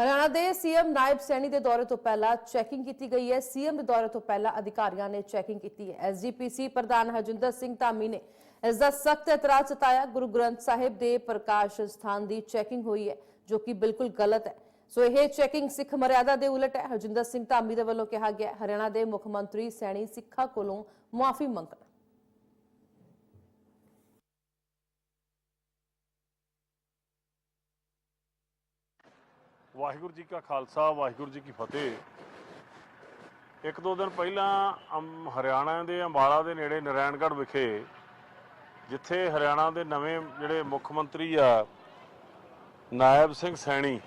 ਹਰਿਆਣਾ ਦੇ ਸੀਐਮ ਨਾਇਬ ਸੈਣੀ ਦੇ ਦੌਰੇ ਤੋਂ ਪਹਿਲਾਂ ਚੈਕਿੰਗ ਕੀਤੀ ਗਈ ਹੈ। ਸੀਐਮ ਦੇ ਦੌਰੇ ਤੋਂ ਪਹਿਲਾਂ ਅਧਿਕਾਰੀਆਂ ਨੇ ਚੈਕਿੰਗ ਕੀਤੀ ਹੈ। ਐਸਜੀਪੀਸੀ ਪ੍ਰਧਾਨ ਹਰਜਿੰਦਰ ਸਿੰਘ ਧਾਮੀ ਨੇ ਇਸ ਦਾ ਸਖਤ ਇਤਰਾਜ਼ ਜਤਾਇਆ। ਗੁਰੂ ਗ੍ਰੰਥ ਸਾਹਿਬ ਦੇ ਪ੍ਰਕਾਸ਼ ਸਥਾਨ ਦੀ ਚੈਕਿੰਗ ਹੋਈ ਹੈ, ਜੋ ਕਿ ਬਿਲਕੁਲ ਗਲਤ ਹੈ। ਸੋ ਇਹ ਚੈਕਿੰਗ ਸਿੱਖ ਮਰਿਆਦਾ ਦੇ ਉਲਟ ਹੈ। ਹਰਜਿੰਦਰ ਸਿੰਘ ਧਾਮੀ ਦੇ ਵੱਲੋਂ ਕਿਹਾ ਗਿਆ ਹਰਿਆਣਾ ਦੇ ਮੁੱਖ ਮੰਤਰੀ ਸੈਣੀ ਸਿੱਖਾਂ ਕੋਲੋਂ ਮੁਆਫੀ ਮੰਗਣ। ਵਾਹਿਗੁਰੂ ਜੀ ਕਾ ਖਾਲਸਾ, ਵਾਹਿਗੁਰੂ ਜੀ ਕੀ ਫਤਿਹ। ਇੱਕ ਦੋ ਦਿਨ ਪਹਿਲਾਂ ਅੰਮ ਹਰਿਆਣਾ ਦੇ ਅੰਬਾਲਾ ਦੇ ਨੇੜੇ ਨਰੈਣਗੜ੍ਹ ਵਿਖੇ, ਜਿੱਥੇ ਹਰਿਆਣਾ ਦੇ ਨਵੇਂ ਜਿਹੜੇ ਮੁੱਖ ਮੰਤਰੀ ਆ, ਨਾਇਬ ਸਿੰਘ ਸੈਣੀ,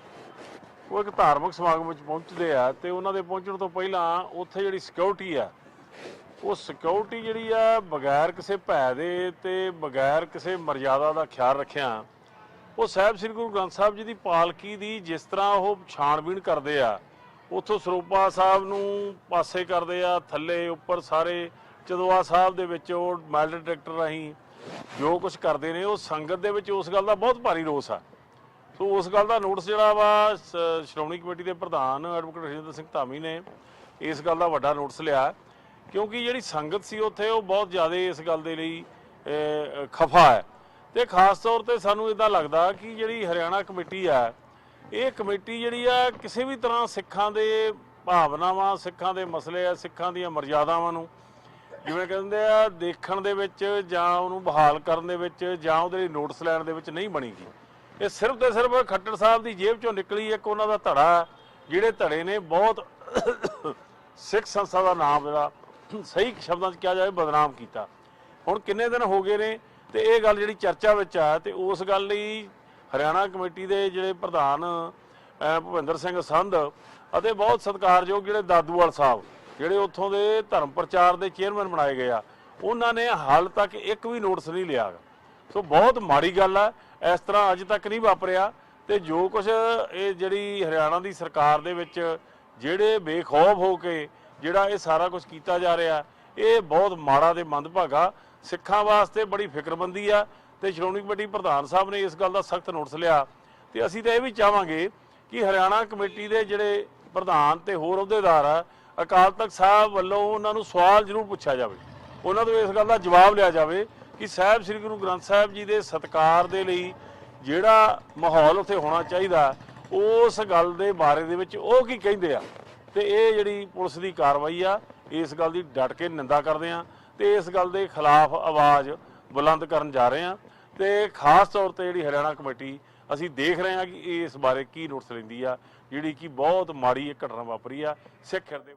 ਉਹ ਇੱਕ ਧਾਰਮਿਕ ਸਮਾਗਮ ਵਿੱਚ ਪਹੁੰਚਦੇ ਆ ਤੇ ਉਹਨਾਂ ਦੇ ਪਹੁੰਚਣ ਤੋਂ ਪਹਿਲਾਂ ਉੱਥੇ ਜਿਹੜੀ ਸਿਕਿਉਰਿਟੀ ਆ, ਉਹ ਸਿਕਿਉਰਿਟੀ ਜਿਹੜੀ ਆ, ਬਗੈਰ ਕਿਸੇ ਭੈ ਦੇ ਤੇ ਬਗੈਰ ਕਿਸੇ ਮਰਿਆਦਾ ਦਾ ਖਿਆਲ ਰੱਖਿਆ ਉਹ ਸਾਹਿਬ ਸ੍ਰੀ ਗੁਰੂ ਗ੍ਰੰਥ ਸਾਹਿਬ ਜੀ ਦੀ ਪਾਲਕੀ ਦੀ ਜਿਸ ਤਰ੍ਹਾਂ ਉਹ ਛਾਣਬੀਣ ਕਰਦੇ ਆ, ਉਥੋਂ ਸਰੋਪਾ ਸਾਹਿਬ ਨੂੰ ਪਾਸੇ ਕਰਦੇ ਆ, ਥੱਲੇ ਉੱਪਰ ਸਾਰੇ ਚਦਵਾ ਸਾਹਿਬ ਦੇ ਵਿੱਚ ਉਹ ਮੈਲਡ ਟਰੈਕਟਰ ਰਾਹੀਂ ਜੋ ਕੁਝ ਕਰਦੇ ਨੇ, ਉਹ ਸੰਗਤ ਦੇ ਵਿੱਚ ਉਸ ਗੱਲ ਦਾ ਬਹੁਤ ਭਾਰੀ ਰੋਸ ਆ। ਸੋ ਉਸ ਗੱਲ ਦਾ ਨੋਟਿਸ ਜਿਹੜਾ ਵਾ, ਸ- ਸ਼੍ਰੋਮਣੀ ਕਮੇਟੀ ਦੇ ਪ੍ਰਧਾਨ ਐਡਵੋਕੇਟ ਹਰਜਿੰਦਰ ਸਿੰਘ ਧਾਮੀ ਨੇ ਇਸ ਗੱਲ ਦਾ ਵੱਡਾ ਨੋਟਿਸ ਲਿਆ, ਕਿਉਂਕਿ ਜਿਹੜੀ ਸੰਗਤ ਸੀ ਉੱਥੇ ਉਹ ਬਹੁਤ ਜ਼ਿਆਦਾ ਇਸ ਗੱਲ ਦੇ ਲਈ ਖਫਾ ਹੈ। ਤੇ ਖਾਸ ਤੌਰ ਤੇ ਸਾਨੂੰ ਇਦਾਂ ਲੱਗਦਾ ਕਿ ਜਿਹੜੀ ਹਰਿਆਣਾ ਕਮੇਟੀ ਆ, ਇਹ ਕਮੇਟੀ ਜਿਹੜੀ ਆ, ਕਿਸੇ ਵੀ ਤਰ੍ਹਾਂ ਸਿੱਖਾਂ ਦੇ ਭਾਵਨਾਵਾਂ, ਸਿੱਖਾਂ ਦੇ ਮਸਲੇ ਆ, ਸਿੱਖਾਂ ਦੀਆਂ ਮਰਜ਼ਾਦਾਵਾਂ ਨੂੰ ਜਿਵੇਂ ਕਹਿੰਦੇ ਆ, ਦੇਖਣ ਦੇ ਵਿੱਚ ਜਾਂ ਉਹਨੂੰ ਬਹਾਲ ਕਰਨ ਦੇ ਵਿੱਚ ਜਾਂ ਉਹਦੇ ਲਈ ਨੋਟਿਸ ਲੈਣ ਦੇ ਵਿੱਚ ਨਹੀਂ ਬਣੀਗੀ ਇਹ ਸਿਰਫ ਤੇ ਸਿਰਫ ਖੱਟਰ ਸਾਹਿਬ ਦੀ ਜੇਬ ਚੋਂ ਨਿਕਲੀ ਇੱਕ ਉਹਨਾਂ ਦਾ ਧੜਾ, ਜਿਹੜੇ ਧੜੇ ਨੇ ਬਹੁਤ ਸਿੱਖ ਸੰਸਥਾ ਦਾ ਨਾਮ ਜਿਹੜਾ, ਸਹੀ ਸ਼ਬਦਾਂ 'ਚ ਕਿਹਾ ਜਾਵੇ ਬਦਨਾਮ ਕੀਤਾ। ਹੁਣ ਕਿੰਨੇ ਦਿਨ ਹੋ ਗਏ ਨੇ ਤੇ ਇਹ ਗੱਲ ਜਿਹੜੀ ਚਰਚਾ ਵਿੱਚ ਆ ਤੇ ਉਸ ਗੱਲ ਲਈ ਹਰਿਆਣਾ ਕਮੇਟੀ ਦੇ ਜਿਹੜੇ ਪ੍ਰਧਾਨ ਭੁਪਿੰਦਰ ਸਿੰਘ ਸੰਧ ਅਤੇ ਬਹੁਤ ਸਤਿਕਾਰਯੋਗ ਜਿਹੜੇ ਦਾਦੂਵਾਲ ਸਾਹਿਬ, ਜਿਹੜੇ ਉੱਥੋਂ ਦੇ ਧਰਮ ਪ੍ਰਚਾਰ ਦੇ ਚੇਅਰਮੈਨ ਬਣਾਏ ਗਏ ਆ, ਉਹਨਾਂ ਨੇ ਹਾਲ ਤੱਕ ਇੱਕ ਵੀ ਨੋਟਿਸ ਨਹੀਂ ਲਿਆ ਸੋ ਬਹੁਤ ਮਾੜੀ ਗੱਲ ਆ, ਇਸ ਤਰ੍ਹਾਂ ਅੱਜ ਤੱਕ ਨਹੀਂ ਵਾਪਰਿਆ ਤੇ ਜੋ ਕੁਝ ਇਹ ਜਿਹੜੀ ਹਰਿਆਣਾ ਦੀ ਸਰਕਾਰ ਦੇ ਵਿੱਚ ਜਿਹੜੇ ਬੇਖੌਫ ਹੋ ਕੇ ਜਿਹੜਾ ਇਹ ਸਾਰਾ ਕੁਝ ਕੀਤਾ ਜਾ ਰਿਹਾ, ਇਹ ਬਹੁਤ ਮਾੜਾ ਤੇ ਮੰਦਭਾਗਾ ਸਿੱਖਾਂ ਵਾਸਤੇ ਬੜੀ ਫਿਕਰਮੰਦੀ ਆ ਤੇ ਸ਼੍ਰੋਮਣੀ ਕਮੇਟੀ ਪ੍ਰਧਾਨ ਸਾਹਿਬ ਨੇ ਇਸ ਗੱਲ ਦਾ ਸਖਤ ਨੋਟਿਸ ਲਿਆ। ਤੇ ਅਸੀਂ ਤਾਂ ਇਹ ਵੀ ਚਾਹਾਂਗੇ ਕਿ ਹਰਿਆਣਾ ਕਮੇਟੀ ਦੇ ਜਿਹੜੇ ਪ੍ਰਧਾਨ ਤੇ ਹੋਰ ਅਹੁਦੇਦਾਰ ਆ, ਅਕਾਲ ਤਖਤ ਸਾਹਿਬ ਵੱਲੋਂ ਉਹਨਾਂ ਨੂੰ ਸਵਾਲ ਜ਼ਰੂਰ ਪੁੱਛਿਆ ਜਾਵੇ। ਉਹਨਾਂ ਤੋਂ ਇਸ ਗੱਲ ਦਾ ਜਵਾਬ ਲਿਆ ਜਾਵੇ ਕਿ ਸਾਹਿਬ ਸ੍ਰੀ ਗੁਰੂ ਗ੍ਰੰਥ ਸਾਹਿਬ ਜੀ ਦੇ ਸਤਕਾਰ ਦੇ ਲਈ ਜਿਹੜਾ ਮਾਹੌਲ ਉੱਥੇ ਹੋਣਾ ਚਾਹੀਦਾ, ਉਸ ਗੱਲ ਦੇ ਬਾਰੇ ਦੇ ਵਿੱਚ ਉਹ ਕੀ ਕਹਿੰਦੇ ਆ? ਤੇ ਇਹ ਜਿਹੜੀ ਪੁਲਿਸ ਦੀ ਕਾਰਵਾਈ ਆ, ਇਸ ਗੱਲ ਦੀ ਡਟ ਕੇ ਨਿੰਦਾ ਕਰਦੇ ਆ। ਤੇ ਇਸ ਗੱਲ ਦੇ ਖਿਲਾਫ ਆਵਾਜ਼ ਬੁਲੰਦ ਕਰਨ ਜਾ ਰਹੇ ਹਾਂ ਤੇ ਖਾਸ ਤੌਰ ਤੇ ਜਿਹੜੀ ਹਰਿਆਣਾ ਕਮੇਟੀ, ਅਸੀਂ ਦੇਖ ਰਹੇ ਹਾਂ ਕਿ ਇਸ ਬਾਰੇ ਕੀ ਨੋਟਿਸ ਲੈਂਦੀ ਆ, ਜਿਹੜੀ ਕਿ ਬਹੁਤ ਮਾੜੀ ਇਹ ਘਟਨਾ ਵਾਪਰੀ ਆ, ਸਿੱਖ ਹਿਰਦੇ